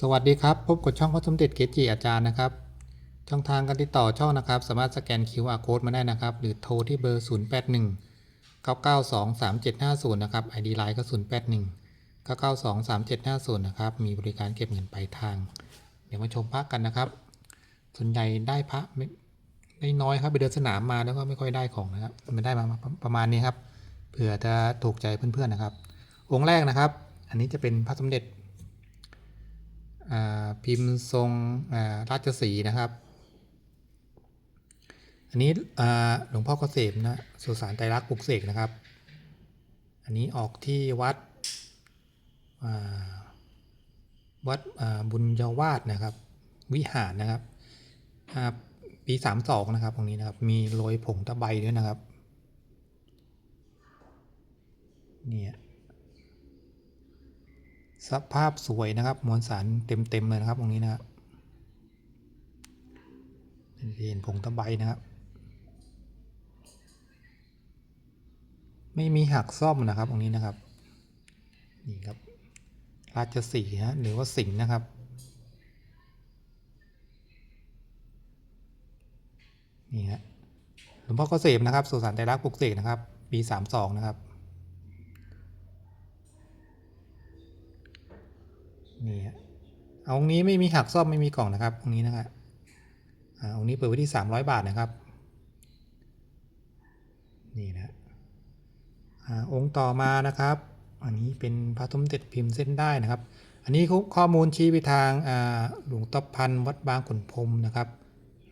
สวัสดีครับ พบกับช่องพระสมเด็จเกจิอาจารย์นะครับ ช่องทางการติดต่อช่องนะครับ สามารถสแกน QR code มาได้นะครับ หรือโทรที่เบอร์ 081 992 3750 นะครับ ID Line ก็ 081 992 3750 นะครับ มีบริการเก็บเงินปลายทาง เดี๋ยวมาชมพระกันนะครับ ส่วนใหญ่ได้พระไม่ได้น้อยครับไปเดินสนามมาแล้วก็ไม่ค่อยได้ของนะครับมันได้มาประมาณนี้ครับเผื่อจะถูกใจเพื่อนๆนะครับ องค์แรกนะครับ อันนี้จะเป็นพระสมเด็จ พิมพ์ทรงราชสีนะครับ อันนี้หลวงพ่อเกษมนะสุสานไตรลักษณ์ปลุกเสกนะครับ อันนี้ออกที่วัดวัดบุญยวาสนะครับ วิหารนะครับปีสามสองนะครับตรงนี้นะครับมีโรยผงตะไบด้วยนะครับ เนี่ย สภาพสวยนะครับมวลสารเต็มๆเลยนะครับตรงนี้นะครับเห็นผงตะไบนะครับ ไม่มีหักซ่อมนะครับตรงนี้นะครับนี่ครับ ราชสีห์ฮะหรือว่าสิงห์นะครับนี่ฮะหลวงพ่อเกษมนะครับสุสานไตรลักษณ์ปลุกเสกนะครับปีสามสองนะครับ นี่ฮะ เอาองนี้ไม่มีหักซ่อมไม่มีกล่องนะครับองนี้นะครับอ่าองค์นี้เปิดไว้ที่ 300 บาทนะครับ นี่นะอ่าองค์ต่อมานะครับ อันนี้เป็นพระสมเด็จพิมพ์เส้นได้นะครับ อันนี้ข้อมูลชี้ไปทางอ่าหลวงตบพันวัดบางขุนพรมนะครับ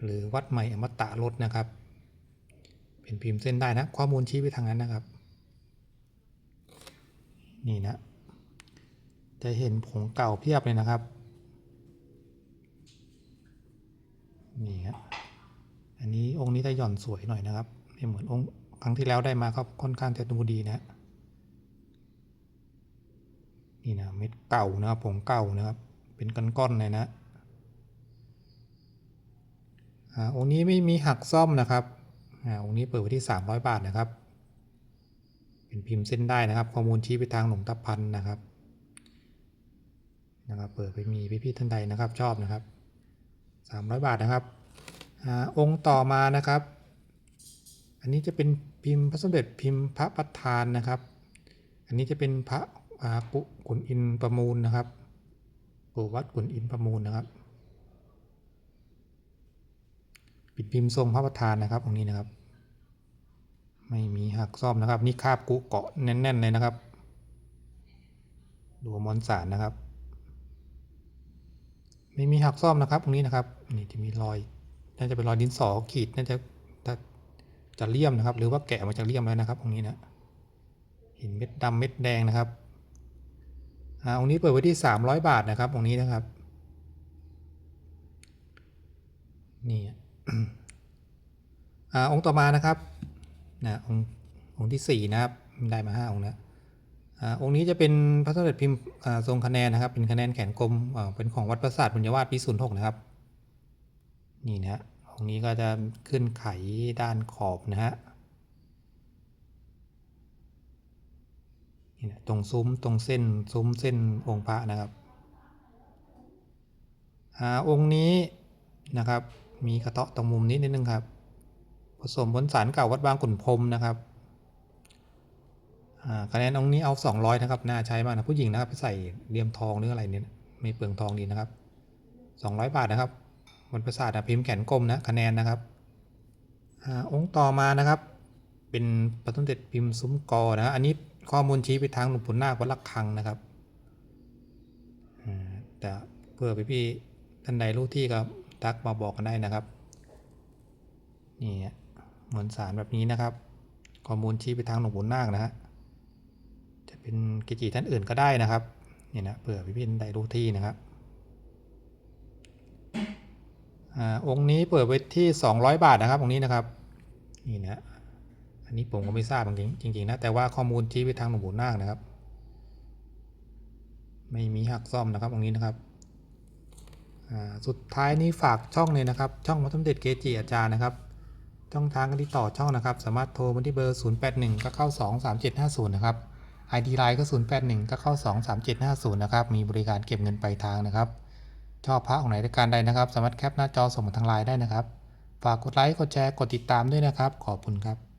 หรือวัดใหม่อมตะรถนะครับ เป็นพิมพ์เส้นได้นะข้อมูลชี้ไปทางนั้นนะครับ นี่นะ จะเห็นผงเก่าเพียบเลยนะครับ นี่ฮะอั นนี้องนี้จะหย่อนสวยหน่อยนะครับไม่เหมือนองค์ครั้งที่แล้วได้มาก็ค่อนข้างจะดูดีนะนี่นะเม็ดเก่านะครับผงเก่านะครับ เป็นก้อนๆเลยนะอ่าองค์นี้ไม่มีหักซ่อมนะครับอ่าองค์นี้เปิดไว้ที่ 300 บาทนะครับ เป็นพิมพ์เส้นได้นะครับ ข้อมูลชี้ไปทางหลวงตาพันนะครับนะครับ เปิดไปมีพี่ๆท่านใดนะครับ ชอบนะครับ 300 บาทนะครับ องค์ต่อมานะครับ อันนี้จะเป็นพิมพ์พระสมเด็จพิมพ์พระประธานนะครับ อันนี้จะเป็นพระกุขุนอินประมูลนะครับปู่วัดขุนอินประมูลนะครับ ปิดพิมพ์ทรงพระประธานนะครับตรงนี้นะครับ ไม่มีหักซ่อมนะครับ นี่คาบกุเกาะแน่นๆเลยนะครับดูมอนสารนะครับ ไม่มีหักซ่อมนะครับตรงนี้นะครับ นี่จะมีรอย น่าจะเป็นรอยดินสอขีดน่าจะจะจะเลี่ยมนะครับ หรือว่าแกะมาจากเลี่ยมแล้วนะครับตรงนี้นะเห็นเม็ดดำเม็ดแดงนะครับอ่าตรงนี้เปิดไว้ที่สามร้อยบาทนะครับตรงนี้นะครับนี่อ่าองค์ต่อมานะครับนะองค์องค์ที่สี่นะครับได้มาห้าองค์นะอ่าองค์นี้จะเป็นพระสมเด็จพิมพ์อาทรงคะแนนนะครับ เป็นคะแนนแขนกลมอ่าเป็นของวัดประสาทบุญญาวาสปีศูนย์หกนะครับ นี่นะฮะองนี้ก็จะขึ้นไขด้านขอบนะฮะนี่นะตรงซุ้มตรงเส้นซุ้มเส้นองค์พระนะครับอ่าองค์นี้นะครับ มีกระเตาะตรงมุมนี้นิดนึงครับ ผสมบนสารเก่าวัดบางขุนพรมนะครับอ่าคะแนนองค์นี้เอา 200 นะครับ น่าใช้มากนะผู้หญิงนะครับไปใส่เลี่ยมทองหรืออะไรเนี่ยไม่เปลืองทองดีนะครับ 200 บาทนะครับ บนประสาทนะพิมพ์แขนกลมนะคะแนนนะครับองค์ต่อมานะครับ เป็นพระสมเด็จพิมพ์ซุ้มกอนะอันนี้ข้อมูลชี้ไปทางหลวงปู่นาควัดละคังนะครับแต่เพื่อพี่ๆท่านใดรู้ที่ก็ทักมาบอกกันได้นะครับนี่ฮะเหมือนสารแบบนี้นะครับ ข้อมูลชี้ไปทางหลวงปู่นาคนะฮะจะเป็นกิจิท่านอื่นก็ได้นะครับนี่นะเผื่อพี่พินได้รู้ที่นะครับ องค์นี้เปิดไว้ที่ 200 บาทนะครับองค์นี้นะครับนี่นะอันนี้ผมก็ไม่ทราบจริงจริงๆนะแต่ว่าข้อมูลชี้ไปทางหลวงปู่นาคนะครับ ไม่มีหักซ่อมนะครับองค์นี้นะครับสุดท้ายนี้ฝากช่องเลยนะครับ ช่องมัสมเด็จเกจิอาจารย์นะครับช่องทางการติดต่อช่องนะครับ สามารถโทรมาที่เบอร์ 081 ก็เข้า 23750 นะครับ ID Line ก็ 081 ก็เข้า 23750 นะครับ มีบริการเก็บเงินปลายทางนะครับ ชอบพระองค์ไหนในการใดนะครับ สามารถแคปหน้าจอส่งมาทางไลน์ได้นะครับ ฝากกดไลค์ กดแชร์ กดติดตามด้วยนะครับ ขอบคุณครับ